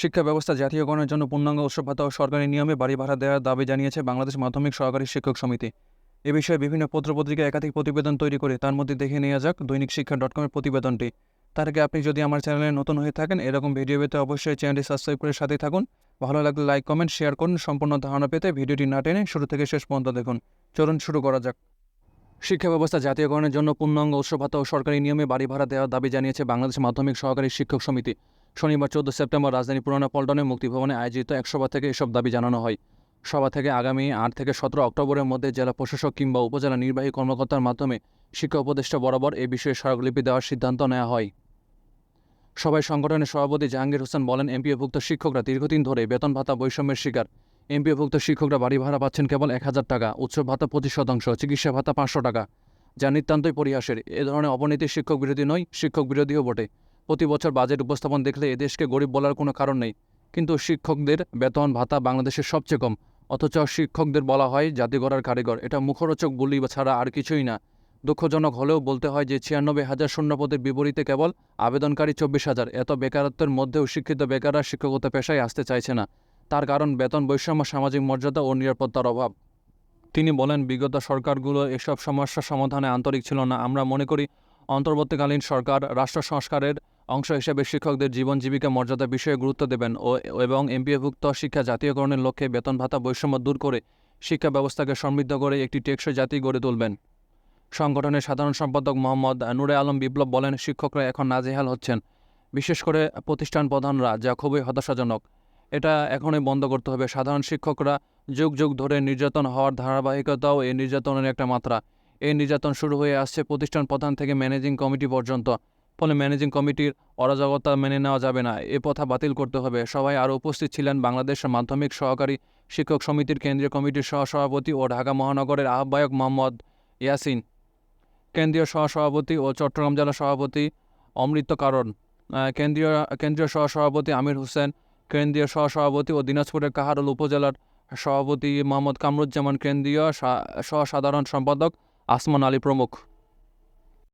শিক্ষা ব্যবস্থা, জাতীয়করণের জন্য পূর্ণাঙ্গ উৎসব ও সরকারি নিয়মে বাড়ি ভাড়া দেওয়ার দাবি জানিয়েছে বাংলাদেশ মাধ্যমিক সহকারী শিক্ষক সমিতি। এ বিষয়ে বিভিন্ন পত্রপত্রিকায় একাধিক প্রতিবেদন তৈরি করে তার মধ্যে দেখে নেওয়া যাক দৈনিক শিক্ষা ডট কমের প্রতিবেদনটি। তার আগে আপনি যদি আমার চ্যানেলে নতুন হয়ে থাকেন, এরকম ভিডিও পেতে অবশ্যই চ্যানেলটি সাবস্ক্রাইব করে সাথে থাকুন। ভালো লাগলে লাইক, কমেন্ট, শেয়ার করুন। সম্পূর্ণ ধারণা পেতে ভিডিওটি না টেনে শুরু থেকে শেষ পর্যন্ত দেখুন। চলুন শুরু করা যাক। শিক্ষা ব্যবস্থা, জাতীয়করণের জন্য পূর্ণাঙ্গ উৎসব ও সরকারি নিয়মে বাড়ি ভাড়া দেওয়ার দাবি জানিয়েছে বাংলাদেশ মাধ্যমিক সহকারী শিক্ষক সমিতি। শনিবার চোদ্দ সেপ্টেম্বর রাজধানী পুরানা পল্টনে মুক্তিভবনে আয়োজিত এক সভা থেকে এসব দাবি জানানো হয়। সভা থেকে আগামী আট থেকে সতেরো অক্টোবরের মধ্যে জেলা প্রশাসক কিংবা উপজেলা নির্বাহী কর্মকর্তার মাধ্যমে শিক্ষা উপদেষ্টা বরাবর এ বিষয়ে স্মারকলিপি দেওয়ার সিদ্ধান্ত নেওয়া হয়। সভায় সংগঠনের সভাপতি জাহাঙ্গীর হোসেন বলেন, এমপিওভুক্ত শিক্ষকরা দীর্ঘদিন ধরে বেতন ভাতা বৈষম্যের শিকার। এমপিওভুক্ত শিক্ষকরা বাড়ি ভাড়া পাচ্ছেন কেবল এক হাজার টাকা উৎসব ভাতা পঁচিশ শতাংশ, চিকিৎসা ভাতা পাঁচশো টাকা, যা নিতান্তই পরিহাসের। এ ধরনের অবনীতি শিক্ষক বিরোধী নয়, শিক্ষক বিরোধীও বটে। প্রতি বছর বাজেট উপস্থাপন দেখলে এদেশকে গরিব বলার কোনো কারণ নেই। কিন্তু শিক্ষকদের বেতন ভাতা বাংলাদেশের সবচেয়ে কম। অথচ শিক্ষকদের বলা হয় জাতি গড়ার কারিগর। এটা মুখরোচক বলি ছাড়া আর কিছুই না। দুঃখজনক হলেও বলতে হয় যে ছিয়ানব্বই হাজার শূন্যপদের বিপরীতে কেবল আবেদনকারী চব্বিশ হাজার। এত বেকারত্বের মধ্যেও শিক্ষিত বেকাররা শিক্ষকতা পেশায় আসতে চাইছে না। তার কারণ বেতন, বৈষম্য, সামাজিক মর্যাদা ও নিরাপত্তার অভাব। তিনি বলেন, বিগত সরকারগুলো এসব সমস্যা সমাধানে আন্তরিক ছিল না। আমরা মনে করি, অন্তর্বর্তীকালীন সরকার রাষ্ট্র সংস্কারের অংশ হিসেবে শিক্ষকদের জীবন জীবিকা মর্যাদা বিষয়ে গুরুত্ব দেবেন ও এবং এমপিএভুক্ত শিক্ষা জাতীয়করণের লক্ষ্যে বেতন ভাতা বৈষম্য দূর করে শিক্ষা ব্যবস্থাকে সমৃদ্ধ করে একটি টেকসই জাতি গড়ে তুলবেন। সংগঠনের সাধারণ সম্পাদক মোহাম্মদ নুরে আলম বিপ্লব বলেন, শিক্ষকরা এখন নাজেহাল হচ্ছেন, বিশেষ করে প্রতিষ্ঠান প্রধানরা, যা খুবই হতাশাজনক। এটা এখনই বন্ধ করতে হবে। সাধারণ শিক্ষকরা যুগ যুগ ধরে নির্যাতন হওয়ার ধারাবাহিকতাও এই নির্যাতনের একটা মাত্রা। এই নির্যাতন শুরু হয়ে আসছে প্রতিষ্ঠান প্রধান থেকে ম্যানেজিং কমিটি পর্যন্ত। ফলে ম্যানেজিং কমিটির অরাজকতা মেনে নেওয়া যাবে না। এ কথা বাতিল করতে হবে। সবাই আরও উপস্থিত ছিলেন বাংলাদেশ মাধ্যমিক সহকারী শিক্ষক সমিতির কেন্দ্রীয় কমিটির সহসভাপতি ও ঢাকা মহানগরের আহ্বায়ক মোহাম্মদ ইয়াসিন, কেন্দ্রীয় সহসভাপতি ও চট্টগ্রাম জেলা সভাপতি অমৃত কারণ কেন্দ্রীয় কেন্দ্রীয় সহসভাপতি আমির হোসেন, কেন্দ্রীয় সহসভাপতি ও দিনাজপুরের কাহারোল উপজেলার সভাপতি মোহাম্মদ কামরুজ্জামান, কেন্দ্রীয় সহসাধারণ সম্পাদক আসমান আলী প্রমুখ।